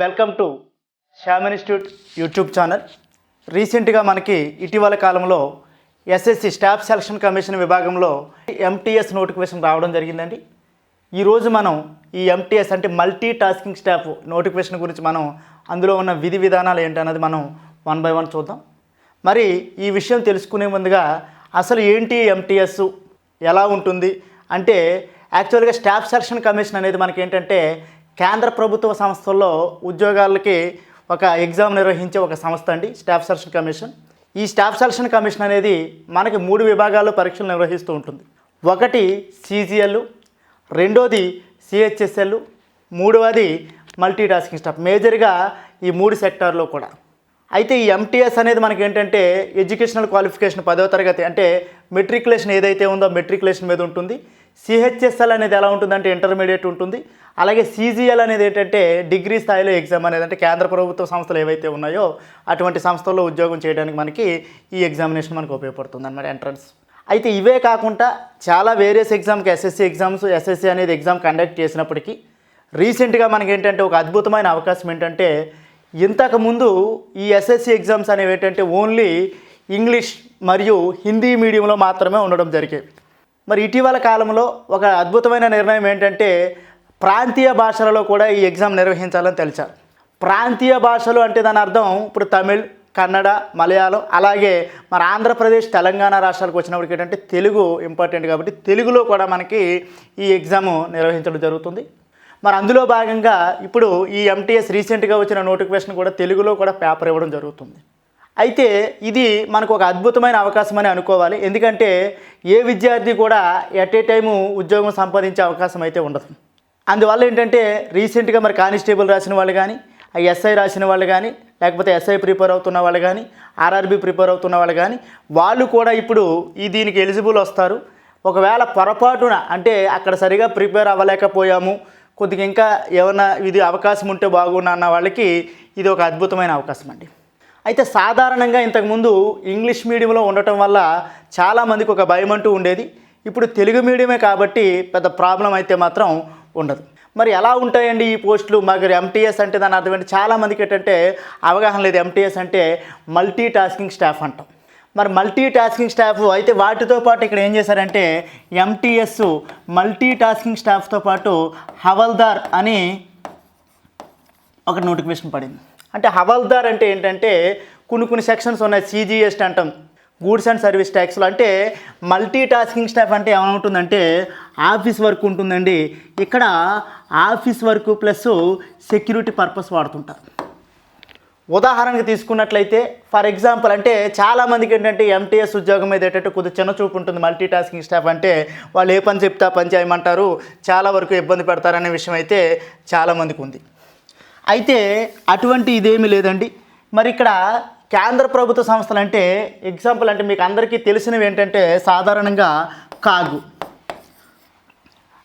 Welcome to Shyam institute YouTube channel. రీసెంట్గా మనకి ఇటీవల కాలంలో ఎస్ఎస్సి స్టాఫ్ సెలక్షన్ కమిషన్ విభాగంలో ఎంటీఎస్ నోటిఫికేషన్ రావడం జరిగిందండి. ఈరోజు మనం ఈ ఎంటీఎస్ అంటే మల్టీ టాస్కింగ్ స్టాఫ్ నోటిఫికేషన్ గురించి మనం అందులో ఉన్న విధి విధానాలు ఏంటన్నది మనం వన్ బై వన్ చూద్దాం. మరి ఈ విషయం తెలుసుకునే ముందుగా అసలు ఏంటి ఎంటీఎస్? ఎలా ఉంటుంది? అంటే యాక్చువల్గా స్టాఫ్ సెలక్షన్ కమిషన్ అనేది మనకి ఏంటంటే కేంద్ర ప్రభుత్వ సంస్థల్లో ఉద్యోగాలకి ఒక ఎగ్జామ్ నిర్వహించే ఒక సంస్థ అండి స్టాఫ్ సెలక్షన్ కమిషన్. ఈ స్టాఫ్ సెలక్షన్ కమిషన్ అనేది మనకి మూడు విభాగాల్లో పరీక్షలు నిర్వహిస్తూ ఉంటుంది. ఒకటి సీజీఎల్ రెండోది సిహెచ్ఎస్ఎల్ మూడవది మల్టీ టాస్కింగ్ స్టాఫ్. మేజర్గా ఈ మూడు సెక్టార్లో కూడా. అయితే ఈ ఎంటీఎస్ అనేది మనకి ఏంటంటే ఎడ్యుకేషనల్ క్వాలిఫికేషన్ పదవ తరగతి అంటే మెట్రికులేషన్ ఏదైతే ఉందో మెట్రికులేషన్ మీద ఉంటుంది. సిహెచ్ఎస్ఎల్ అనేది ఎలా ఉంటుందంటే ఇంటర్మీడియట్ ఉంటుంది. అలాగే సీజీఎల్ అనేది ఏంటంటే డిగ్రీ స్థాయిలో ఎగ్జామ్ అనేది అంటే కేంద్ర ప్రభుత్వ సంస్థలు ఏవైతే ఉన్నాయో అటువంటి సంస్థల్లో ఉద్యోగం చేయడానికి మనకి ఈ ఎగ్జామినేషన్ మనకు ఉపయోగపడుతుంది అనమాట ఎంట్రన్స్. అయితే ఇవే కాకుండా చాలా వేరియస్ ఎగ్జామ్కి ఎస్ఎస్సి ఎగ్జామ్స్ ఎస్ఎస్సి అనేది ఎగ్జామ్ కండక్ట్ చేసినప్పటికీ రీసెంట్గా మనకి ఏంటంటే ఒక అద్భుతమైన అవకాశం ఏంటంటే ఇంతకుముందు ఈ ఎస్ఎస్సి ఎగ్జామ్స్ అనేవి ఏంటంటే ఓన్లీ ఇంగ్లీష్ మరియు హిందీ మీడియంలో మాత్రమే ఉండడం జరిగేవి. మరి ఇటీవల కాలంలో ఒక అద్భుతమైన నిర్ణయం ఏంటంటే ప్రాంతీయ భాషలలో కూడా ఈ ఎగ్జామ్ నిర్వహించాలని తెలిసారు ప్రాంతీయ భాషలు అంటే దాని అర్థం ఇప్పుడు తమిళ్ కన్నడ మలయాళం అలాగే మన ఆంధ్రప్రదేశ్ తెలంగాణ రాష్ట్రాలకు వచ్చినప్పటికి ఏంటంటే తెలుగు ఇంపార్టెంట్ కాబట్టి తెలుగులో కూడా మనకి ఈ ఎగ్జామ్ నిర్వహించడం జరుగుతుంది. మరి అందులో భాగంగా ఇప్పుడు ఈ ఎంటీఎస్ రీసెంట్గా వచ్చిన నోటిఫికేషన్ కూడా తెలుగులో కూడా పేపర్ ఇవ్వడం జరుగుతుంది. అయితే ఇది మనకు ఒక అద్భుతమైన అవకాశం అని అనుకోవాలి. ఎందుకంటే ఏ విద్యార్థి కూడా ఎట్ ఏ టైము ఉద్యోగం సంపాదించే అవకాశం అయితే ఉండదు. అందువల్ల ఏంటంటే రీసెంట్గా మరి కానిస్టేబుల్ రాసిన వాళ్ళు కానీ ఎస్ఐ రాసిన వాళ్ళు కానీ లేకపోతే ఎస్ఐ ప్రిపేర్ అవుతున్న వాళ్ళు కానీ ఆర్ఆర్బి ప్రిపేర్ అవుతున్న వాళ్ళు కానీ వాళ్ళు కూడా ఇప్పుడు ఈ దీనికి ఎలిజిబుల్ వస్తారు. ఒకవేళ పొరపాటున అంటే అక్కడ సరిగా ప్రిపేర్ అవ్వలేకపోయాము కొద్దిగా ఇంకా ఏమన్నా ఇది అవకాశం ఉంటే బాగున్నా అన్న వాళ్ళకి ఇది ఒక అద్భుతమైన అవకాశం అండి. అయితే సాధారణంగా ఇంతకుముందు ఇంగ్లీష్ మీడియంలో ఉండటం వల్ల చాలామందికి ఒక భయం అంటూ ఉండేది. ఇప్పుడు తెలుగు మీడియమే కాబట్టి పెద్ద ప్రాబ్లం అయితే మాత్రం ఉండదు. మరి ఎలా ఉంటాయండి ఈ పోస్టులు? మరి ఎంటీఎస్ అంటే దాని అర్థం ఏంటి? చాలామందికి ఏంటంటే అవగాహన లేదు. ఎంటీఎస్ అంటే మల్టీ టాస్కింగ్ స్టాఫ్ అంటాం. మరి మల్టీ టాస్కింగ్ స్టాఫ్ అయితే వాటితో పాటు ఇక్కడ ఏం చేశారంటే ఎంటీఎస్ మల్టీ టాస్కింగ్ స్టాఫ్తో పాటు హవల్దార్ అని ఒక నోటిఫికేషన్ పడింది. అంటే హవల్దార్ అంటే ఏంటంటే కొన్ని కొన్ని సెక్షన్స్ ఉన్నాయి. సీజీఎస్టీ అంటాం. గూడ్స్ అండ్ సర్వీస్ ట్యాక్స్లో అంటే మల్టీ టాస్కింగ్ స్టాఫ్ అంటే ఏమవుతుందంటే ఆఫీస్ వర్క్ ఉంటుందండి. ఇక్కడ office work plus security purpose వాడుతుంటారు. ఉదాహరణకు తీసుకున్నట్లయితే ఫర్ ఎగ్జాంపుల్ అంటే చాలామందికి ఏంటంటే ఎంటీఎస్ ఉద్యోగం మీద ఏంటంటే కొద్దిగా చిన్న చూపు ఉంటుంది. మల్టీ టాస్కింగ్ స్టాఫ్ అంటే వాళ్ళు ఏ పని చెప్తే పని చేయమంటారు. చాలా వరకు ఇబ్బంది పెడతారనే విషయం అయితే చాలామందికి ఉంది. అయితే అటువంటి ఇదేమీ లేదండి. మరి ఇక్కడ కేంద్ర ప్రభుత్వ సంస్థలు అంటే ఎగ్జాంపుల్ అంటే మీకు అందరికీ తెలిసినవి ఏంటంటే సాధారణంగా కాగు.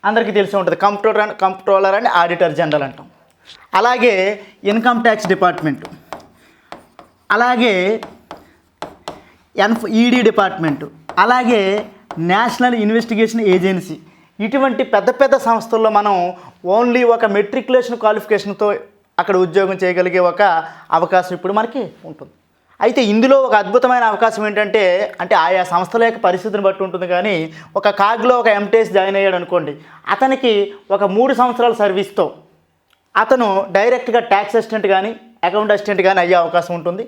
అందరికీ తెలిసి ఉంటుంది. Computer and comptroller and auditor general అంటాం. అలాగే ఇన్కమ్ ట్యాక్స్ డిపార్ట్మెంట్. అలాగే ఎన్ఫ్ ఈడీ డిపార్ట్మెంటు. అలాగే నేషనల్ ఇన్వెస్టిగేషన్ ఏజెన్సీ. ఇటువంటి పెద్ద పెద్ద సంస్థల్లో మనం ఓన్లీ ఒక మెట్రికులేషన్ క్వాలిఫికేషన్తో అక్కడ ఉద్యోగం చేయగలిగే ఒక అవకాశం ఇప్పుడు మనకి ఉంటుంది. అయితే ఇందులో ఒక అద్భుతమైన అవకాశం ఏంటంటే అంటే ఆయా సంస్థల యొక్క పరిస్థితిని బట్టి ఉంటుంది కానీ ఒక కాగ్లో ఒక ఎంటీఎస్ జాయిన్ అయ్యాడు అనుకోండి అతనికి ఒక మూడు సంవత్సరాల సర్వీస్తో అతను డైరెక్ట్గా ట్యాక్స్ అసిస్టెంట్ కానీ అకౌంట్ అసిస్టెంట్ కానీ అయ్యే అవకాశం ఉంటుంది.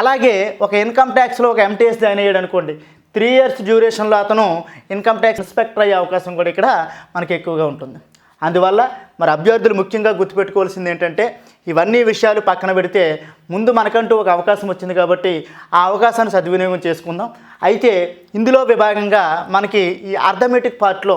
అలాగే ఒక ఇన్కమ్ ట్యాక్స్లో ఒక ఎంటీఎస్ జాయిన్ అయ్యాడు అనుకోండి త్రీ ఇయర్స్ డ్యూరేషన్లో అతను ఇన్కమ్ ట్యాక్స్ ఇన్స్పెక్టర్ అయ్యే అవకాశం కూడా ఇక్కడ మనకి ఎక్కువగా ఉంటుంది. అందువల్ల మరి అభ్యర్థులు ముఖ్యంగా గుర్తుపెట్టుకోవాల్సింది ఏంటంటే ఇవన్నీ విషయాలు పక్కన పెడితే ముందు మనకంటూ ఒక అవకాశం వచ్చింది కాబట్టి ఆ అవకాశాన్ని సద్వినియోగం చేసుకుందాం. అయితే ఇందులో విభాగంగా మనకి ఈ అర్థమెటిక్ పార్ట్లో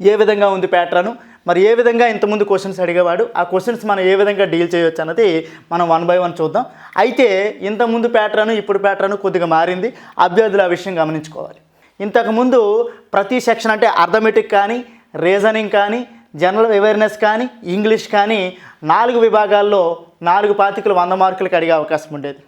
ఏ విధంగా ఉంది ప్యాటర్ను? మరి ఏ విధంగా ఇంతకుముందు క్వశ్చన్స్ అడిగేవాడు? ఆ క్వశ్చన్స్ మనం ఏ విధంగా డీల్ చేయొచ్చు అన్నది మనం వన్ బై వన్ చూద్దాం. అయితే ఇంతకుముందు ప్యాటర్న్ ఇప్పుడు ప్యాటర్న్ కొద్దిగా మారింది. అభ్యర్థులు ఆ విషయం గమనించుకోవాలి. ఇంతకుముందు ప్రతి సెక్షన్ అంటే అర్థమెటిక్ కానీ రీజనింగ్ కానీ జనరల్ అవేర్నెస్ కానీ ఇంగ్లీష్ కానీ నాలుగు విభాగాల్లో నాలుగు పాతికలు వంద మార్కులకు అడిగే అవకాశం ఉండేది.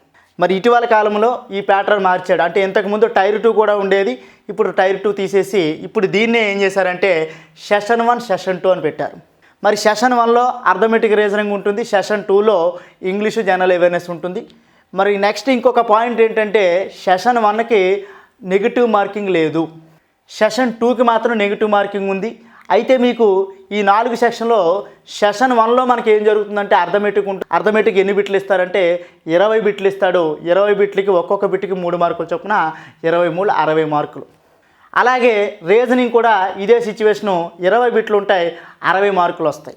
మరి ఇటీవల కాలంలో ఈ ప్యాటర్న్ మార్చాడు. అంటే ఇంతకుముందు టైర్ టూ కూడా ఉండేది. ఇప్పుడు టైర్ టూ తీసేసి ఇప్పుడు దీన్నే ఏం చేశారంటే సెషన్ వన్ సెషన్ టూ అని పెట్టారు. మరి సెషన్ వన్లో అర్థమెటిక్ రీజనింగ్ ఉంటుంది. సెషన్ టూలో ఇంగ్లీషు జనరల్ అవేర్నెస్ ఉంటుంది. మరి నెక్స్ట్ ఇంకొక పాయింట్ ఏంటంటే సెషన్ వన్కి నెగిటివ్ మార్కింగ్ లేదు. సెషన్ టూకి మాత్రం నెగిటివ్ మార్కింగ్ ఉంది. అయితే మీకు ఈ నాలుగు సెషన్లో సెషన్ వన్లో మనకి ఏం జరుగుతుందంటే అర్థమెటిక్ ఉంటుంది అర్థమెటిక్ ఎన్ని బిట్లు ఇస్తారంటే ఇరవై బిట్లు ఇస్తాడు. ఇరవై బిట్లకి ఒక్కొక్క బిట్కి మూడు మార్కులు చొప్పున ఇరవై మూడు అరవై మార్కులు. అలాగే రీజనింగ్ కూడా ఇదే సిచ్యువేషను ఇరవై బిట్లు ఉంటాయి అరవై మార్కులు వస్తాయి.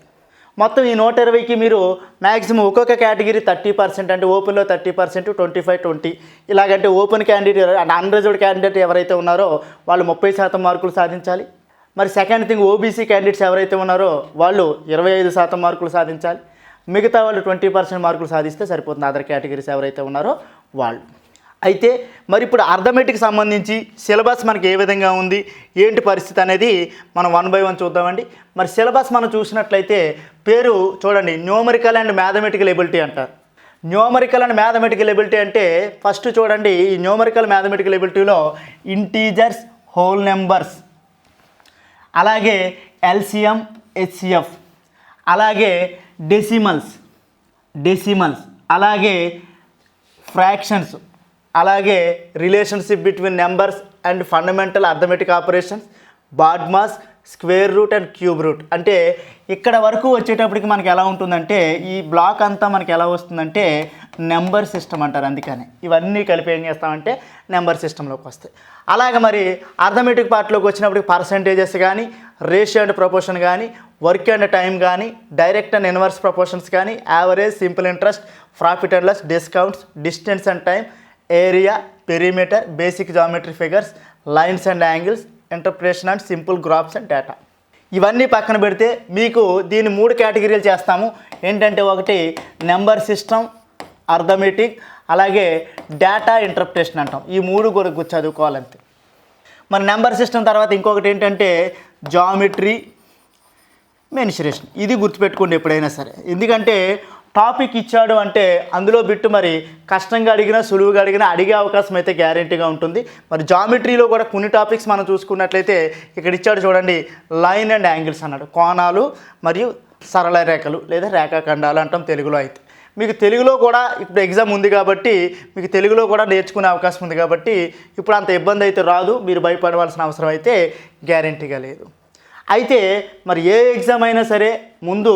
మొత్తం ఈ నూట ఇరవైకి మీరు మ్యాక్సిమం ఒక్కొక్క కేటగిరీ థర్టీ పర్సెంట్ అంటే ఓపెన్లో thirty percent twenty five twenty. ఇలాగంటే ఓపెన్ క్యాండిడేట్ అంటే అన్రిజర్వ్డ్ క్యాండిడేట్ ఎవరైతే ఉన్నారో వాళ్ళు ముప్పై శాతం మార్కులు సాధించాలి. మరి సెకండ్ థింగ్ ఓబీసీ క్యాండిడేట్స్ ఎవరైతే ఉన్నారో వాళ్ళు ఇరవై ఐదు శాతం మార్కులు సాధించాలి. మిగతా వాళ్ళు ట్వంటీ పర్సెంట్ మార్కులు సాధిస్తే సరిపోతుంది అదర్ కేటగిరీస్ ఎవరైతే ఉన్నారో వాళ్ళు. అయితే మరి ఇప్పుడు అర్థమెటిక్ సంబంధించి సిలబస్ మనకి ఏ విధంగా ఉంది ఏంటి పరిస్థితి అనేది మనం వన్ బై వన్ చూద్దామండి. మరి సిలబస్ మనం చూసినట్లయితే పేరు చూడండి న్యూమరికల్ అండ్ మ్యాథమెటికల్ ఎబిలిటీ అంటారు. న్యూమరికల్ అండ్ మ్యాథమెటికల్ ఎబిలిటీ అంటే ఫస్ట్ చూడండి ఈ న్యూమరికల్ మ్యాథమెటికల్ ఎబిలిటీలో ఇంటీజర్స్ హోల్ నెంబర్స్ అలాగే ఎల్సిఎం హెచ్సిఎఫ్ అలాగే డెసిమల్స్ డెసిమల్స్ అలాగే ఫ్రాక్షన్స్ అలాగే relationship between numbers and fundamental arithmetic operations BODMAS square root and cube root. అంటే ఇక్కడ వరకు వచ్చేటప్పటికి మనకి ఎలా ఉంటుందంటే ఈ బ్లాక్ అంతా మనకి ఎలా వస్తుందంటే నెంబర్ సిస్టమ్ అంటారు అందుకని. ఇవన్నీ కలిపి ఏం చేస్తామంటే నెంబర్ సిస్టంలోకి వస్తాయి. అలాగే మరి అర్థమెటిక్ పార్ట్లోకి వచ్చినప్పటికి పర్సంటేజెస్ కానీ రేషియో అండ్ ప్రపోర్షన్ కానీ వర్క్ అండ్ టైం కానీ డైరెక్ట్ అండ్ ఇన్వర్స్ ప్రపోర్షన్స్ కానీ average simple interest profit and loss discounts distance and time area perimeter basic geometry figures lines and angles interpretation and simple graphs and data ఇవన్నీ పక్కన పెడితే మీకు దీని మూడు కేటగిరీలు చేస్తాము. ఏంటంటే ఒకటి నెంబర్ సిస్టమ్ అర్థమెటిక్ అలాగే డేటా ఇంటర్ప్రిటేషన్ అంటాం. ఈ మూడు కొరకు చదువుకోవాలంతే. మరి నెంబర్ సిస్టమ్ తర్వాత ఇంకొకటి ఏంటంటే జామెట్రీ మెన్సురేషన్ ఇది గుర్తుపెట్టుకోండి ఎప్పుడైనా సరే. ఎందుకంటే టాపిక్ ఇచ్చాడు అంటే అందులో బిట్టు మరి కష్టంగా అడిగినా సులువుగా అడిగినా అడిగే అవకాశం అయితే గ్యారెంటీగా ఉంటుంది. మరి జామెట్రీలో కూడా కొన్ని టాపిక్స్ మనం చూసుకున్నట్లయితే ఇక్కడ ఇచ్చాడు చూడండి లైన్ అండ్ యాంగిల్స్ అన్నాడు. కోణాలు మరియు సరళ రేఖలు లేదా రేఖాఖండాలు అంటాం తెలుగులో అయితే. మీకు తెలుగులో కూడా ఇప్పుడు ఎగ్జామ్ ఉంది కాబట్టి మీకు తెలుగులో కూడా నేర్చుకునే అవకాశం ఉంది కాబట్టి ఇప్పుడు అంత ఇబ్బంది అయితే రాదు మీరు భయపడవలసిన అవసరం అయితే గ్యారెంటీగా లేదు. అయితే మరి ఏ ఎగ్జామ్ అయినా సరే ముందు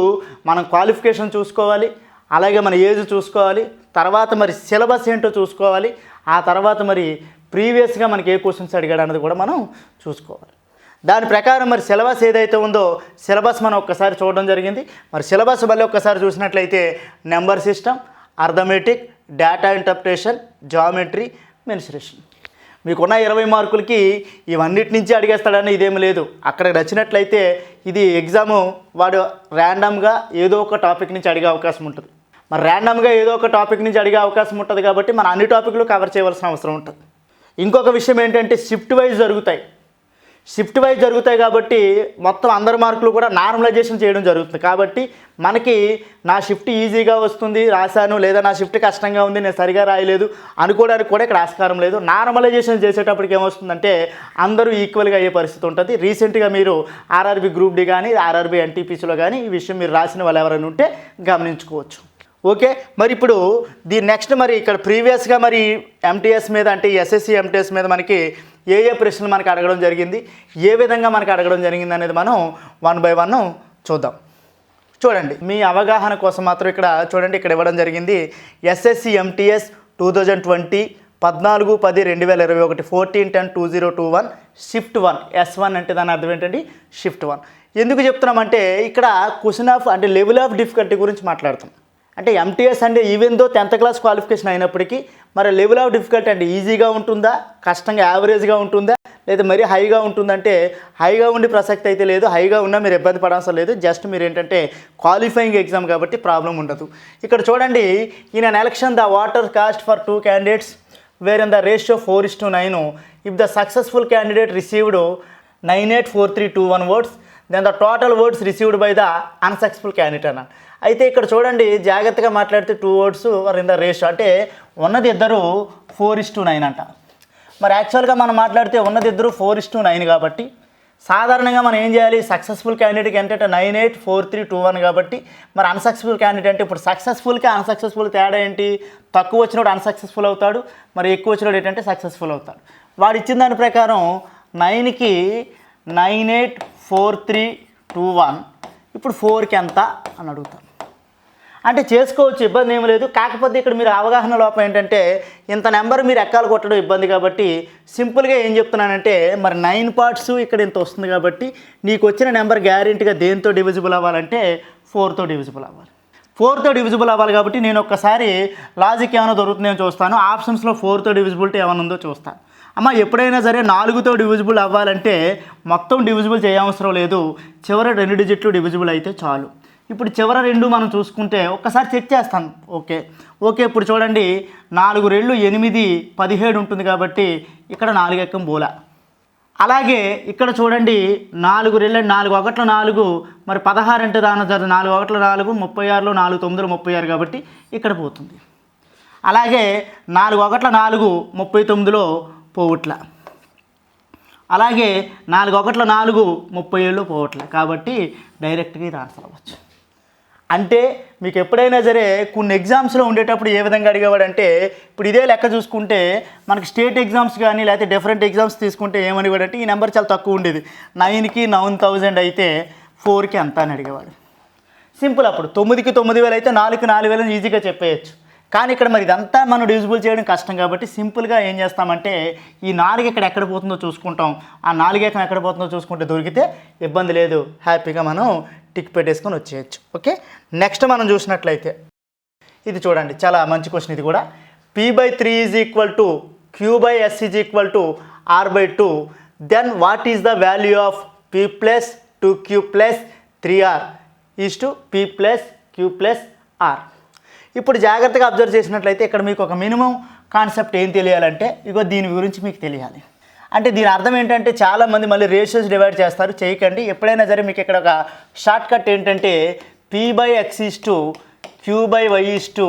మనం క్వాలిఫికేషన్ చూసుకోవాలి. అలాగే మన ఏజ్ చూసుకోవాలి తర్వాత మరి సిలబస్ ఏంటో చూసుకోవాలి ఆ తర్వాత మరి ప్రీవియస్గా మనకి ఏ క్వశ్చన్స్ అడిగాడు అన్నది కూడా మనం చూసుకోవాలి. దాని ప్రకారం మరి సిలబస్ ఏదైతే ఉందో సిలబస్ మనం ఒక్కసారి చూడడం జరిగింది. మరి సిలబస్ మళ్ళీ ఒక్కసారి చూసినట్లయితే number system arithmetic data interpretation geometry mensuration. మీకున్న ఇరవై మార్కులకి ఇవన్నిటి నుంచి అడిగేస్తాడని ఇదేమి లేదు. అక్కడ నచ్చినట్లయితే ఇది ఎగ్జాము వాడు ర్యాండమ్గా ఏదో ఒక టాపిక్ నుంచి అడిగే అవకాశం ఉంటుంది. మరి ర్యాండమ్గా ఏదో ఒక టాపిక్ నుంచి అడిగే అవకాశం ఉంటుంది కాబట్టి మన అన్ని టాపిక్లు కవర్ చేయవలసిన అవసరం ఉంటుంది. ఇంకొక విషయం ఏంటంటే షిఫ్ట్ వైజ్ జరుగుతాయి. షిఫ్ట్ వైజ్ జరుగుతాయి కాబట్టి మొత్తం అందరి మార్కులు కూడా నార్మలైజేషన్ చేయడం జరుగుతుంది. కాబట్టి మనకి నా షిఫ్ట్ ఈజీగా వస్తుంది రాశాను లేదా నా షిఫ్ట్ కష్టంగా ఉంది నేను సరిగా రాయలేదు అనుకోవడానికి కూడా ఇక్కడ ఆస్కారం లేదు. నార్మలైజేషన్ చేసేటప్పటికి ఏమొస్తుందంటే అందరూ ఈక్వల్గా అయ్యే పరిస్థితి ఉంటుంది. రీసెంట్గా మీరు ఆర్ఆర్బి గ్రూప్ డి కానీ ఆర్ఆర్బి ఎన్టీపీసీలో కానీ ఈ విషయం మీరు రాసిన వాళ్ళు ఎవరైనా ఉంటే గమనించుకోవచ్చు. ఓకే మరి ఇప్పుడు ది నెక్స్ట్ మరి ఇక్కడ ప్రీవియస్గా మరి ఎంటీఎస్ మీద అంటే ఎస్ఎస్సి ఎంటీఎస్ మీద మనకి ఏ ఏ ప్రశ్నలు మనకి అడగడం జరిగింది ఏ విధంగా మనకి అడగడం జరిగింది అనేది మనం వన్ బై వన్ చూద్దాం. చూడండి మీ అవగాహన కోసం మాత్రం ఇక్కడ చూడండి ఇక్కడ ఇవ్వడం జరిగింది SSC MTS two thousand twenty పద్నాలుగు పది రెండు వేల ఇరవై ఒకటి fourteen ten two zero two one shift one S one అంటే దాని అర్థం ఏంటండి? షిఫ్ట్ వన్ ఎందుకు చెప్తున్నామంటే ఇక్కడ క్వశ్చన్ ఆఫ్ అంటే లెవెల్ ఆఫ్ డిఫికల్టీ గురించి మాట్లాడుతాం. అంటే ఎంటీఎస్ అంటే even though tenth class qualification అయినప్పటికీ మరి లెవెల్ ఆఫ్ డిఫికల్టీ అంటే ఈజీగా ఉంటుందా? కష్టంగా యావరేజ్గా ఉంటుందా? లేదా మరీ హైగా ఉంటుందంటే హైగా ఉండి ప్రసక్తి అయితే లేదు హైగా ఉన్నా మీరు ఇబ్బంది పడాల్సిన లేదు. జస్ట్ మీరు ఏంటంటే క్వాలిఫైయింగ్ ఎగ్జామ్ కాబట్టి ప్రాబ్లం ఉండదు. ఇక్కడ చూడండి ఈయన election the voter cast for two candidates where in the ratio four is to nine if the successful candidate received nine eight four three two one words then the total words received by the unsuccessful candidate అన్న. అయితే ఇక్కడ చూడండి జాగ్రత్తగా మాట్లాడితే two words are in the ratio అంటే ఉన్నది ఇద్దరు four is two nine అంట. మరి యాక్చువల్గా మనం మాట్లాడితే ఉన్నది ఇద్దరు ఫోర్ ఇస్ టూ నైన్ కాబట్టి సాధారణంగా మనం ఏం చేయాలి? సక్సెస్ఫుల్ క్యాండిడేట్కి ఏంటంటే nine eight four three two one కాబట్టి మరి అన్సక్సెస్ఫుల్ క్యాండిడేట్ అంటే ఇప్పుడు సక్సెస్ఫుల్కి అన్సక్సెస్ఫుల్ తేడా ఏంటి? తక్కువ వచ్చినప్పుడు అన్సక్సెస్ఫుల్ అవుతాడు మరి ఎక్కువ వచ్చినప్పుడు ఏంటంటే సక్సెస్ఫుల్ అవుతాడు. వాడు ఇచ్చిన దాని ప్రకారం నైన్కి nine eight four three two one ఇప్పుడు ఫోర్కి ఎంత? అని అడుగుతాను అంటే చేసుకోవచ్చు ఇబ్బంది ఏమి లేదు. కాకపోతే ఇక్కడ మీరు అవగాహన లోపం ఏంటంటే ఇంత నెంబర్ మీరు ఎక్కాలు కొట్టడం ఇబ్బంది కాబట్టి సింపుల్గా ఏం చెప్తున్నానంటే మరి నైన్ పార్ట్స్ ఇక్కడ ఇంత వస్తుంది కాబట్టి నీకు వచ్చిన నెంబర్ గ్యారెంటీగా దేంతో డివిజిబుల్ అవ్వాలంటే ఫోర్తో డివిజిబుల్ అవ్వాలి. ఫోర్తో డివిజిబుల్ అవ్వాలి కాబట్టి నేను ఒక్కసారి లాజిక్ ఏమైనా దొరుకుతుందేమో చూస్తాను. ఆప్షన్స్లో ఫోర్తో డివిజిబిలిటీ ఏమైనా ఉందో చూస్తాను. అమ్మ ఎప్పుడైనా సరే నాలుగుతో డివిజిబుల్ అవ్వాలంటే మొత్తం డివిజిబుల్ చేయవసరం లేదు. చివరి రెండు డిజిట్లు డివిజిబుల్ అయితే చాలు. ఇప్పుడు చివర రెండు మనం చూసుకుంటే ఒక్కసారి చెక్ చేస్తాను. ఓకే. ఓకే ఇప్పుడు చూడండి. నాలుగు రెళ్ళు ఎనిమిది పదిహేడు ఉంటుంది కాబట్టి ఇక్కడ నాలుగు ఎక్కం బోల. అలాగే ఇక్కడ చూడండి నాలుగు రెళ్ళ నాలుగు ఒకట్ల నాలుగు మరి పదహారు అంటే దాని జరు నాలుగు ఒకట్ల నాలుగు ముప్పై ఆరులో నాలుగు తొమ్మిదిలో ముప్పై ఆరు కాబట్టి ఇక్కడ పోతుంది. అలాగే నాలుగు ఒకట్ల నాలుగు ముప్పై తొమ్మిదిలో పోవట్ల. అలాగే నాలుగు ఒకట్ల నాలుగు ముప్పై ఏళ్ళు పోవట్లే. కాబట్టి డైరెక్ట్గా ఇది ఆన్సర్ అవ్వచ్చు అంటే మీకు ఎప్పుడైనా సరే కొన్ని ఎగ్జామ్స్లో ఉండేటప్పుడు ఏ విధంగా అడిగేవాడంటే ఇప్పుడు ఇదే లెక్క చూసుకుంటే మనకి స్టేట్ ఎగ్జామ్స్ కానీ లేకపోతే డిఫరెంట్ ఎగ్జామ్స్ తీసుకుంటే ఏమనివాడంటే ఈ నెంబర్ చాలా తక్కువ ఉండేది. నైన్కి నైన్ థౌజండ్ అయితే ఫోర్కి ఎంత అని అడిగేవాడు. సింపుల్ అప్పుడు. తొమ్మిదికి తొమ్మిది వేలు అయితే నాలుగుకి నాలుగు వేలని ఈజీగా చెప్పేయచ్చు. కానీ ఇక్కడ మరి ఇదంతా మనం డివిజిబుల్ చేయడం కష్టం కాబట్టి సింపుల్గా ఏం చేస్తామంటే ఈ నాలుగు ఎక్కడ ఎక్కడ పోతుందో చూసుకుంటాం. ఆ నాలుగు ఎక్కడ ఎక్కడ పోతుందో చూసుకుంటే దొరికితే ఇబ్బంది లేదు. హ్యాపీగా మనం టిక్ పెట్టేసుకొని వచ్చేయచ్చు. ఓకే? నెక్స్ట్ మనం చూసినట్లయితే ఇది చూడండి చాలా మంచి క్వశ్చన్ ఇది కూడా. P by three is equal to Q by S is equal to R by two then what is the value of P plus two Q plus three R is to P plus Q plus R ఇప్పుడు జాగ్రత్తగా observe చేసినట్లయితే ఇక్కడ మీకు ఒక minimum concept ఏం తెలియాలంటే ఇగో దీని గురించి మీకు తెలియాలి. అంటే దీని అర్థం ఏంటంటే చాలామంది మళ్ళీ రేషియోస్ డివైడ్ చేస్తారు. చేయకండి. ఎప్పుడైనా సరే మీకు ఇక్కడ ఒక షార్ట్ కట్ ఏంటంటే P by X is to Q by Y is to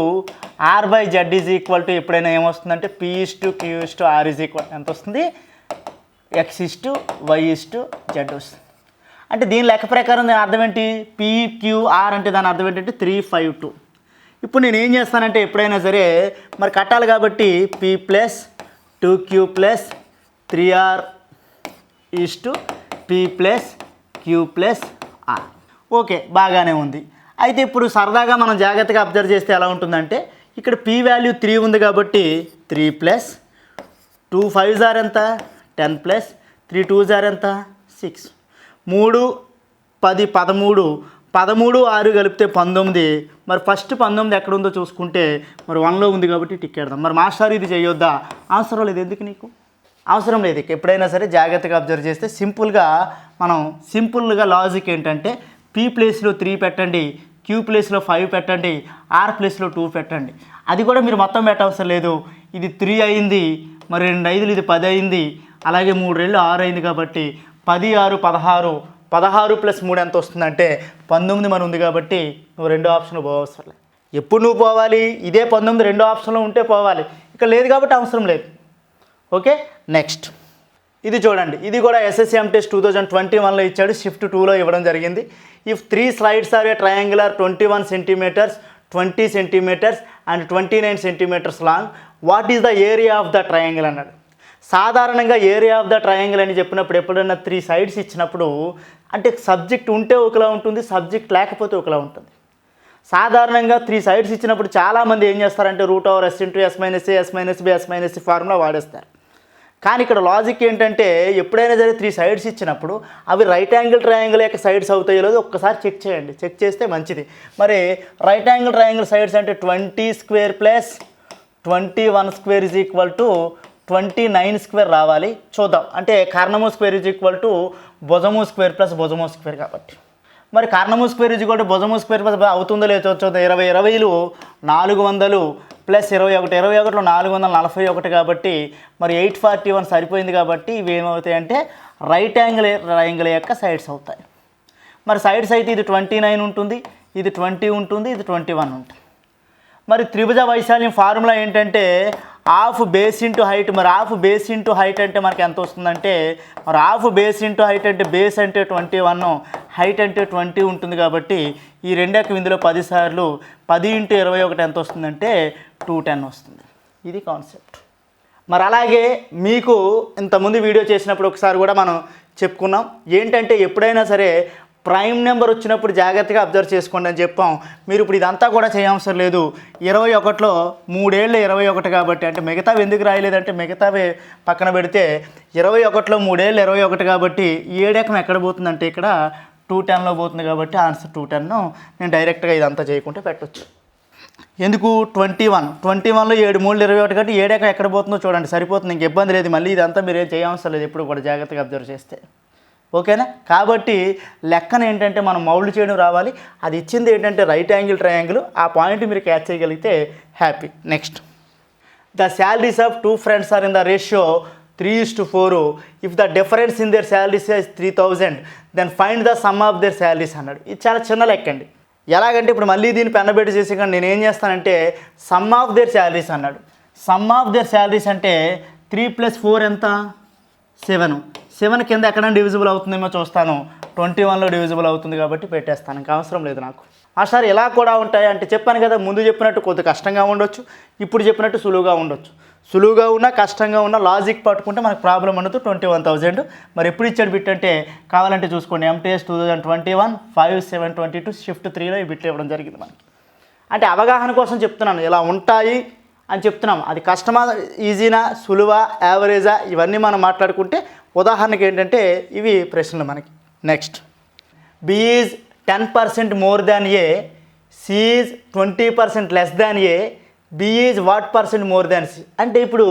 R by Z is equal to ఎప్పుడైనా ఏమొస్తుందంటే P is to Q is to R is equal ఎంత వస్తుంది X is to Y is to Z వస్తుంది. అంటే దీని లెక్క ప్రకారం దాని అర్థం ఏంటి? పీక్యూఆర్ అంటే దాని అర్థం ఏంటంటే త్రీ ఫైవ్ టూ ఇప్పుడు నేను ఏం చేస్తానంటే ఎప్పుడైనా సరే మరి కట్టాలి కాబట్టి P plus two Q plus three R is to P plus Q plus R okay బాగానే ఉంది. అయితే ఇప్పుడు సరదాగా మనం జాగ్రత్తగా అబ్జర్వ్ చేస్తే ఎలా ఉంటుందంటే ఇక్కడ పీ వాల్యూ త్రీ ఉంది కాబట్టి త్రీ ప్లస్ టూ ఫైవ్ జార్ ఎంత? టెన్ ప్లస్ త్రీ టూ జార్ ఎంత? సిక్స్. మూడు పది పదమూడు. పదమూడు ఆరు కలిపితే పంతొమ్మిది. మరి ఫస్ట్ పంతొమ్మిది ఎక్కడ ఉందో చూసుకుంటే మరి వన్లో ఉంది కాబట్టి టిక్ మరి మాస్టర్ ఇది చేయొద్దా? అవసరం లేదు ఎందుకు నీకు? అవసరం లేదు. ఇక ఎప్పుడైనా సరే జాగ్రత్తగా అబ్జర్వ్ చేస్తే సింపుల్గా మనం సింపుల్గా లాజిక్ ఏంటంటే పీ ప్లేస్లో త్రీ పెట్టండి క్యూ ప్లేస్లో ఫైవ్ పెట్టండి ఆర్ ప్లేస్లో టూ పెట్టండి. అది కూడా మీరు మొత్తం పెట్టవసరం లేదు. ఇది త్రీ అయింది మరి రెండు ఐదులు ఇది పది అయింది అలాగే మూడు రెళ్ళు ఆరు అయింది కాబట్టి పది ఆరు పదహారు పదహారు ప్లస్ మూడు ఎంత వస్తుందంటే పంతొమ్మిది మన ఉంది కాబట్టి నువ్వు రెండో ఆప్షన్ పోవసరం లేదు. ఎప్పుడు నువ్వు పోవాలి? ఇదే పంతొమ్మిది రెండో ఆప్షన్లో ఉంటే పోవాలి. ఇక్కడ లేదు కాబట్టి అవసరం లేదు. Okay next. ఇది చూడండి ఇది కూడా SSM test two thousand twenty వన్లో ఇచ్చాడు షిఫ్ట్ టూలో ఇవ్వడం జరిగింది. If three sides are a triangular twenty one centimetres twenty centimetres and twenty nine centimetres long what is the area of the triangle అన్నాడు. సాధారణంగా ఏరియా ఆఫ్ ద ట్రయాంగిల్ అని చెప్పినప్పుడు ఎప్పుడైనా త్రీ సైడ్స్ ఇచ్చినప్పుడు అంటే సబ్జెక్ట్ ఉంటే ఒకలా ఉంటుంది సబ్జెక్ట్ లేకపోతే ఒకలా ఉంటుంది. సాధారణంగా త్రీ సైడ్స్ ఇచ్చినప్పుడు చాలామంది ఏం చేస్తారంటే root over S into S minus A S minus B S minus formula వాడేస్తారు. కానీ ఇక్కడ లాజిక్ ఏంటంటే ఎప్పుడైనా సరే త్రీ సైడ్స్ ఇచ్చినప్పుడు అవి రైట్ యాంగిల్ ట్రయాంగిల్ యొక్క సైడ్స్ అవుతాయో లేదో ఒక్కసారి చెక్ చేయండి. చెక్ చేస్తే మంచిది. మరి రైట్ యాంగిల్ ట్రయాంగిల్ సైడ్స్ అంటే twenty square plus twenty one square is equal to twenty nine square రావాలి. చూద్దాం. అంటే కారణము స్క్వేర్ ఇజ్ ఈక్వల్ టు భుజము స్క్వేర్ ప్లస్ భుజము స్క్వేర్ కాబట్టి. మరి కారణము స్క్వేర్ ఇజ్ ఈక్వల్ టు భుజము స్క్వేర్ ప్లస్ అవుతుందో లేదో చూద్దాం. ఇరవై ఇరవైలు నాలుగు వందలు ప్లస్ ఇరవై ఒకటి ఇరవై ఒకటిలో నాలుగు వందల నలభై ఒకటి కాబట్టి మరి ఎయిట్ ఫార్టీ వన్ సరిపోయింది కాబట్టి ఇవి ఏమవుతాయి అంటే రైట్ యాంగిల్ యాంగిల్ యొక్క సైడ్స్ అవుతాయి. మరి సైడ్స్ అయితే ఇది ట్వంటీ నైన్ ఉంటుంది ఇది ట్వంటీ ఉంటుంది ఇది ట్వంటీ వన్ ఉంటుంది. మరి త్రిభుజ వైశాల్యం ఫార్ములా ఏంటంటే హాఫ్ బేస్ ఇంటూ హైట్ మరి హాఫ్ బేస్ ఇంటూ హైట్ అంటే మనకి ఎంత వస్తుందంటే మరి హాఫ్ బేస్ ఇంటూ హైట్ అంటే బేస్ అంటే ట్వంటీ వన్ హైట్ అంటే ట్వంటీ ఉంటుంది కాబట్టి ఈ రెండేక ఇందులో పది సార్లు పది ఇంటూ ఇరవై ఒకటి ఎంత వస్తుందంటే టూ టెన్ వస్తుంది. ఇది కాన్సెప్ట్. మరి అలాగే మీకు ఇంతకుముందు వీడియో చేసినప్పుడు ఒకసారి కూడా మనం చెప్పుకున్నాం. ఏంటంటే ఎప్పుడైనా సరే ప్రైమ్ నెంబర్ వచ్చినప్పుడు జాగ్రత్తగా అబ్జర్వ్ చేసుకోండి అని చెప్పాం. మీరు ఇప్పుడు ఇదంతా కూడా చేయవసరం లేదు. ఇరవై ఒకటిలో మూడేళ్ళు ఇరవై ఒకటి కాబట్టి అంటే మిగతావి ఎందుకు రాయలేదంటే మిగతావి పక్కన పెడితే ఇరవై ఒకటిలో మూడేళ్ళు ఇరవై ఒకటి కాబట్టి ఏడేకం ఎక్కడ పోతుందంటే ఇక్కడ టూ టెన్లో పోతుంది కాబట్టి ఆన్సర్ టూ టెన్ను నేను డైరెక్ట్గా ఇదంతా చేయకుంటే పెట్టొచ్చు. ఎందుకు ట్వంటీ వన్? ట్వంటీ వన్లో ఏడు మూడు ఇరవై ఒకటి కాబట్టి ఏడాక ఎక్కడ పోతుందో చూడండి సరిపోతుంది ఇంక ఇబ్బంది లేదు మళ్ళీ ఇదంతా మీరు ఏం చేయవలసిన లేదు ఎప్పుడు కూడా జాగ్రత్తగా అబ్జర్వ్ చేస్తే. ఓకేనా? కాబట్టి లెక్కన ఏంటంటే మనం మౌల్డ్ చేయడం రావాలి. అది ఇచ్చింది ఏంటంటే రైట్ యాంగిల్ ట్రయాంగిల్ ఆ పాయింట్ మీరు క్యాచ్ చేయగలిగితే happy next the salaries of two friends are in the ratio three is to four if the difference in their salaries is three thousand then find the sum of their salaries అన్నాడు. ఇది చాలా చిన్న లెక్క అండి. ఎలాగంటే ఇప్పుడు మళ్ళీ దీన్ని పెన్నబెట్టి చేసి కానీ నేను ఏం చేస్తానంటే సమ్ ఆఫ్ దేర్ శాలరీస్ అన్నాడు. సమ్ ఆఫ్ దేర్ శాలరీస్ అంటే త్రీ ప్లస్ ఫోర్ ఎంత? సెవెన్ సెవెన్ కింద ఎక్కడ డివిజిబుల్ అవుతుందేమో చూస్తాను. ట్వంటీ వన్లో డివిజిబుల్ అవుతుంది కాబట్టి పెట్టేస్తాను. ఇంకా అవసరం లేదు నాకు. ఆ సార్ ఎలా కూడా ఉంటాయి అంటే చెప్పాను కదా ముందు చెప్పినట్టు కొద్ది కష్టంగా ఉండొచ్చు ఇప్పుడు చెప్పినట్టు సులువుగా ఉండొచ్చు. సులువుగా ఉన్నా కష్టంగా ఉన్నా లాజిక్ పట్టుకుంటే మనకు ప్రాబ్లం ఉండదు. Twenty one thousand. మరి ఎప్పుడు ఇచ్చాడు బిట్ అంటే కావాలంటే చూసుకోండి. MTS two thousand twenty one five seven twenty two shift త్రీలో ఈ బిట్లు ఇవ్వడం జరిగింది మనకి. అంటే అవగాహన కోసం చెప్తున్నాను. ఇలా ఉంటాయి అని చెప్తున్నాం. అది కష్టమా ఈజీనా సులువా యావరేజా? ఇవన్నీ మనం మాట్లాడుకుంటే ఉదాహరణకి ఏంటంటే ఇవి ప్రశ్నలు మనకి. Next B is ten percent more than A C is twenty percent less than A B is what percent more than C అంటే ఇప్పుడు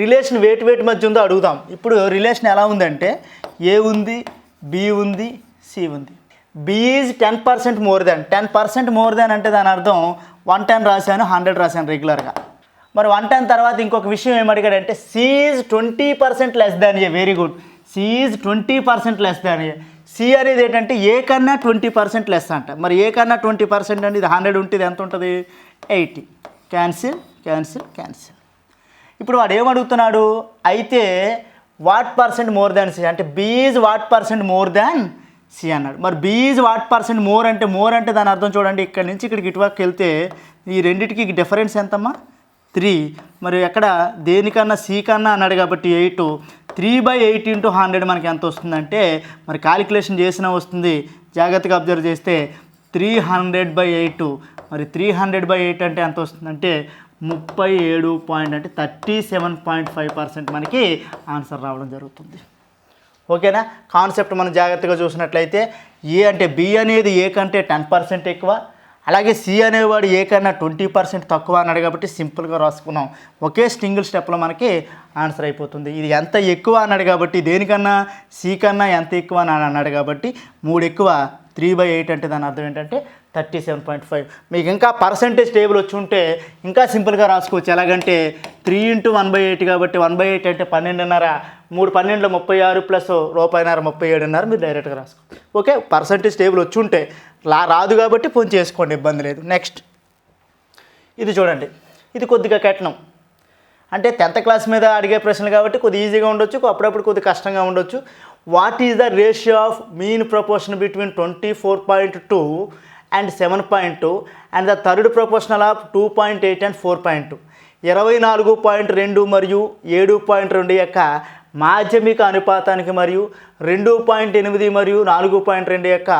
రిలేషన్ వేటి వేటి మధ్య ఉందో అడుగుదాం. ఇప్పుడు రిలేషన్ ఎలా ఉందంటే ఏ ఉంది బి ఉంది సి ఉంది. B is ten percent more than ten percent more than అంటే దాని అర్థం వన్ టెన్ రాశాను హండ్రెడ్ రాశాను రెగ్యులర్గా మరి వన్ టెన్ తర్వాత ఇంకొక విషయం ఏమడిగాడంటే C is twenty percent less than A very good C is twenty percent less than A C అనేది ఏంటంటే ఏ కన్నా ట్వంటీ పర్సెంట్ లెస్ అంట. మరి ఏ కన్నా ట్వంటీ పర్సెంట్ అంటే ఇది హండ్రెడ్ ఉంటుంది ఎంత ఉంటుంది? Eighty cancel cancel cancel. ఇప్పుడు వాడు ఏమడుగుతున్నాడు అయితే what percent more than C? అంటే B is what percent more than C అన్నాడు. మరి B is what percent more అంటే మోర్ అంటే దాని అర్థం చూడండి. ఇక్కడ నుంచి ఇక్కడికి ఇటువరకు వెళ్తే ఈ రెండింటికి డిఫరెన్స్ ఎంతమ్మా? త్రీ. మరి ఎక్కడ? దేనికన్నా సి కన్నా అన్నాడు కాబట్టి eight. Three by eight into hundred మనకి ఎంత వస్తుందంటే మరి కాలిక్యులేషన్ చేసినా వస్తుంది. జాగ్రత్తగా అబ్జర్వ్ చేస్తే త్రీ హండ్రెడ్ బై ఎయిట్. మరి త్రీ హండ్రెడ్ బై ఎయిట్ అంటే ఎంత వస్తుందంటే ముప్పై ఏడు పాయింట్ అంటే thirty seven point five percent మనకి ఆన్సర్ రావడం జరుగుతుంది. ఓకేనా? కాన్సెప్ట్ మనం జాగ్రత్తగా చూసినట్లయితే ఏ అంటే బి అనేది ఏ కంటే టెన్ పర్సెంట్ ఎక్కువ అలాగే సి అనేవాడు ఏ కన్నా ట్వంటీ పర్సెంట్ తక్కువ అన్నాడు కాబట్టి సింపుల్గా రాసుకున్నాం. ఒకే సింగిల్ స్టెప్లో మనకి ఆన్సర్ అయిపోతుంది. ఇది ఎంత ఎక్కువ అన్నాడు కాబట్టి దేనికన్నా సి కన్నా ఎంత ఎక్కువ అని అన్నాడు కాబట్టి మూడు ఎక్కువ త్రీ బై ఎయిట్ అంటే దాని అర్థం ఏంటంటే థర్టీ సెవెన్ పాయింట్ ఫైవ్. మీకు ఇంకా పర్సంటేజ్ టేబుల్ వచ్చి ఉంటే ఇంకా సింపుల్గా రాసుకోవచ్చు. ఎలాగంటే three into one by eight కాబట్టి వన్ బై ఎయిట్ అంటే పన్నెండున్నర. మూడు పన్నెండులో ముప్పై ఆరు ప్లస్ రూపాయిన్నర ముప్పై ఏడున్నర మీరు డైరెక్ట్గా రాసుకో ఓకే? పర్సంటేజ్ టేబుల్ వచ్చి ఉంటే లా రాదు కాబట్టి ఫోన్ చేసుకోండి ఇబ్బంది లేదు. నెక్స్ట్. ఇది చూడండి. ఇది కొద్దిగా కఠినం అంటే టెన్త్ క్లాస్ మీద అడిగే ప్రశ్నలు కాబట్టి కొద్ది ఈజీగా ఉండొచ్చు అప్పుడప్పుడు కొద్ది కష్టంగా ఉండొచ్చు. What is the ratio of mean proportion between twenty four point two and seven point two and the third proportional of two point eight and four point two. ఇరవై నాలుగు పాయింట్ రెండు మరియు ఏడు పాయింట్ రెండు యొక్క మాధ్యమిక అనుపాతానికి మరియు రెండు పాయింట్ ఎనిమిది మరియు నాలుగు పాయింట్ రెండు యొక్క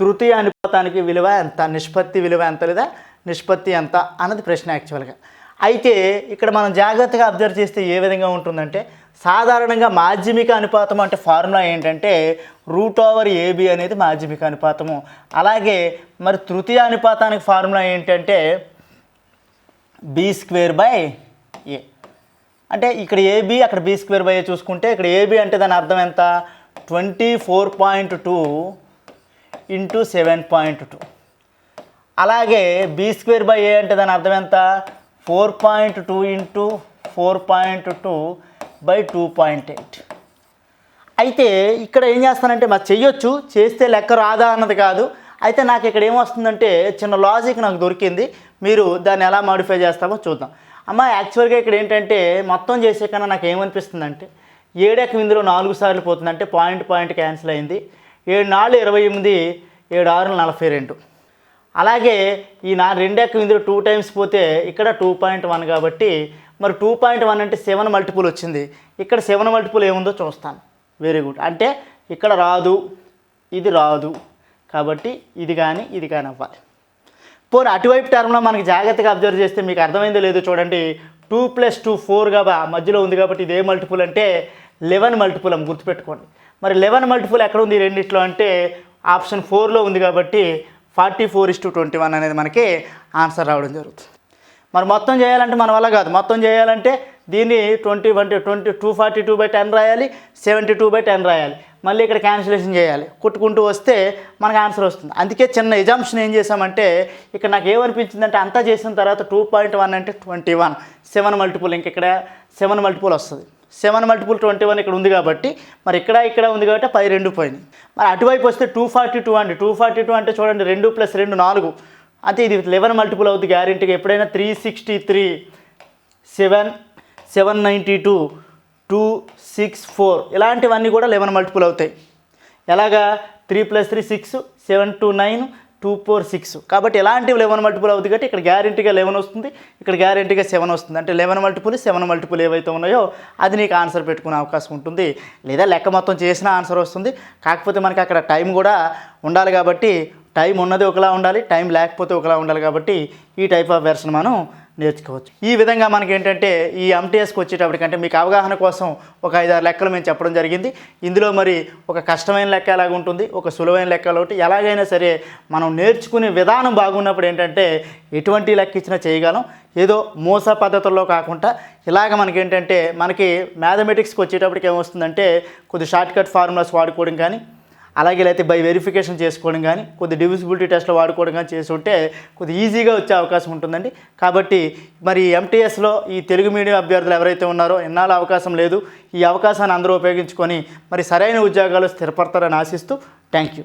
తృతీయ అనుపాతానికి విలువ ఎంత నిష్పత్తి విలువ ఎంత లేదా నిష్పత్తి ఎంత అన్నది ప్రశ్న యాక్చువల్గా అయితే ఇక్కడ మనం జాగ్రత్తగా అబ్జర్వ్ చేస్తే ఏ విధంగా ఉంటుందంటే సాధారణంగా మాధ్యమిక అనుపాతం అంటే ఫార్ములా ఏంటంటే రూట్ ఓవర్ ఏబి అనేది మాధ్యమిక అనుపాతము. అలాగే మరి తృతీయ అనుపాతానికి ఫార్ములా ఏంటంటే బి స్క్వేర్ బై ఏ. అంటే ఇక్కడ ఏబి అక్కడ బి స్క్వేర్ బై ఏ చూసుకుంటే ఇక్కడ ఏబి అంటే దాని అర్థం ఎంత? Twenty four point two into seven point two. అలాగే బి స్క్వేర్ బై ఏ అంటే దాని అర్థం ఎంత? Four point two into four point two. By two point eight అయితే ఇక్కడ ఏం చేస్తానంటే మరి చెయ్యొచ్చు చేస్తే లెక్క రాదా అన్నది కాదు. అయితే నాకు ఇక్కడ ఏమొస్తుందంటే చిన్న లాజిక్ నాకు దొరికింది. మీరు దాన్ని ఎలా మాడిఫై చేస్తామో చూద్దాం. అమ్మ యాక్చువల్గా ఇక్కడ ఏంటంటే మొత్తం చేసే కన్నా నాకు ఏమనిపిస్తుందంటే ఏడెక్క ఇందులో నాలుగు సార్లు పోతుందంటే పాయింట్ పాయింట్ క్యాన్సిల్ అయింది. ఏడు నాలుగు ఇరవై ఎనిమిది ఏడు ఆరు నలభై రెండు. అలాగే ఈ నా రెండెక్క ఇందులో టూ టైమ్స్ పోతే ఇక్కడ టూ పాయింట్ వన్ కాబట్టి మరి టూ పాయింట్ వన్ అంటే సెవెన్ మల్టిపుల్ వచ్చింది. ఇక్కడ సెవెన్ మల్టిపుల్ ఏముందో చూస్తాను. వెరీ గుడ్ అంటే ఇక్కడ రాదు ఇది రాదు. కాబట్టి ఇది కానీ ఇది కానీ అవ్వాలి. పోనీ అటువైపు టర్మ్లో మనకి జాగ్రత్తగా అబ్జర్వ్ చేస్తే మీకు అర్థమైందో లేదో చూడండి. టూ ప్లస్ టూ ఫోర్గా మధ్యలో ఉంది కాబట్టి ఇది ఏ మల్టిపుల్ అంటే లెవెన్ మల్టిపుల్ అని గుర్తుపెట్టుకోండి. మరి లెవెన్ మల్టిపుల్ ఎక్కడ ఉంది రెండిట్లో అంటే ఆప్షన్ ఫోర్లో ఉంది కాబట్టి forty four is to twenty one అనేది మనకి ఆన్సర్ రావడం జరుగుతుంది. మరి మొత్తం చేయాలంటే మన వల్ల కాదు. మొత్తం చేయాలంటే దీన్ని ట్వంటీ అంటే twenty two forty two by ten రాయాలి సెవెంటీ టూ బై టెన్ రాయాలి. మళ్ళీ ఇక్కడ క్యాన్సిలేషన్ చేయాలి. కొట్టుకుంటూ వస్తే మనకు ఆన్సర్ వస్తుంది. అందుకే చిన్న ఎజాంప్షన్ ఏం చేసామంటే ఇక్కడ నాకు ఏమనిపించిందంటే అంతా చేసిన తర్వాత టూ పాయింట్ వన్ అంటే ట్వంటీ వన్ సెవెన్ మల్టిపుల్ ఇంక ఇక్కడ సెవెన్ మల్టిపుల్ వస్తుంది. సెవెన్ మల్టిపుల్ ట్వంటీ వన్ ఇక్కడ ఉంది కాబట్టి మరి ఇక్కడ ఇక్కడ ఉంది కాబట్టి పై రెండు పోయింది. మరి అటువైపు వస్తే టూ ఫార్టీ టూ అండి. టూ ఫార్టీ టూ అంటే చూడండి రెండు ప్లస్ రెండు నాలుగు. అంటే ఇది లెవెన్ మల్టిపుల్ అవుతుంది గ్యారెంటీగా. ఎప్పుడైనా three sixty three seven seven ninety two two six four ఇలాంటివన్నీ కూడా లెవెన్ మల్టిపుల్ అవుతాయి. ఎలాగా? Three plus three six seven two nine two four six కాబట్టి ఎలాంటివి లెవెన్ మల్టిపుల్ అవుతుంది కాబట్టి ఇక్కడ గ్యారెంటీగా లెవెన్ వస్తుంది ఇక్కడ గ్యారెంటీగా సెవెన్ వస్తుంది. అంటే లెవెన్ మల్టిపుల్ సెవెన్ మల్టిపుల్ ఏవైతే ఉన్నాయో అది నీకు ఆన్సర్ పెట్టుకునే అవకాశం ఉంటుంది. లేదా లెక్క మొత్తం చేసిన ఆన్సర్ వస్తుంది. కాకపోతే మనకి అక్కడ టైం కూడా ఉండాలి కాబట్టి టైం ఉన్నది ఒకలా ఉండాలి టైం లేకపోతే ఒకలా ఉండాలి కాబట్టి ఈ టైప్ ఆఫ్ వెర్షన్ మనం నేర్చుకోవచ్చు. ఈ విధంగా మనకి ఏంటంటే ఈ ఎంటీఎస్కి వచ్చేటప్పటికంటే మీకు అవగాహన కోసం ఒక ఐదారు లెక్కలు మేము చెప్పడం జరిగింది. ఇందులో మరి ఒక కష్టమైన లెక్క ఎలాగ ఉంటుంది ఒక సులువైన లెక్కలు ఒకటి ఎలాగైనా సరే మనం నేర్చుకునే విధానం బాగున్నప్పుడు ఏంటంటే ఎటువంటి లెక్క ఇచ్చినా చేయగలం. ఏదో మోస పద్ధతుల్లో కాకుండా ఇలాగ మనకి ఏంటంటే మనకి మ్యాథమెటిక్స్కి వచ్చేటప్పటికి ఏమొస్తుందంటే కొద్ది షార్ట్కట్ ఫార్ములాస్ వాడుకోవడం కానీ అలాగే లేకపోతే బై వెరిఫికేషన్ చేసుకోవడం కానీ కొద్ది డివిజిబిలిటీ టెస్ట్లో వాడుకోవడం కానీ చేసి ఉంటే కొద్ది ఈజీగా వచ్చే అవకాశం ఉంటుందండి. కాబట్టి మరి ఎంటీఎస్లో ఈ తెలుగు మీడియం అభ్యర్థులు ఎవరైతే ఉన్నారో ఎన్నాళ్ళ అవకాశం లేదు. ఈ అవకాశాన్ని అందరూ ఉపయోగించుకొని మరి సరైన ఉద్యోగాలు స్థిరపడతారని ఆశిస్తూ థ్యాంక్ యూ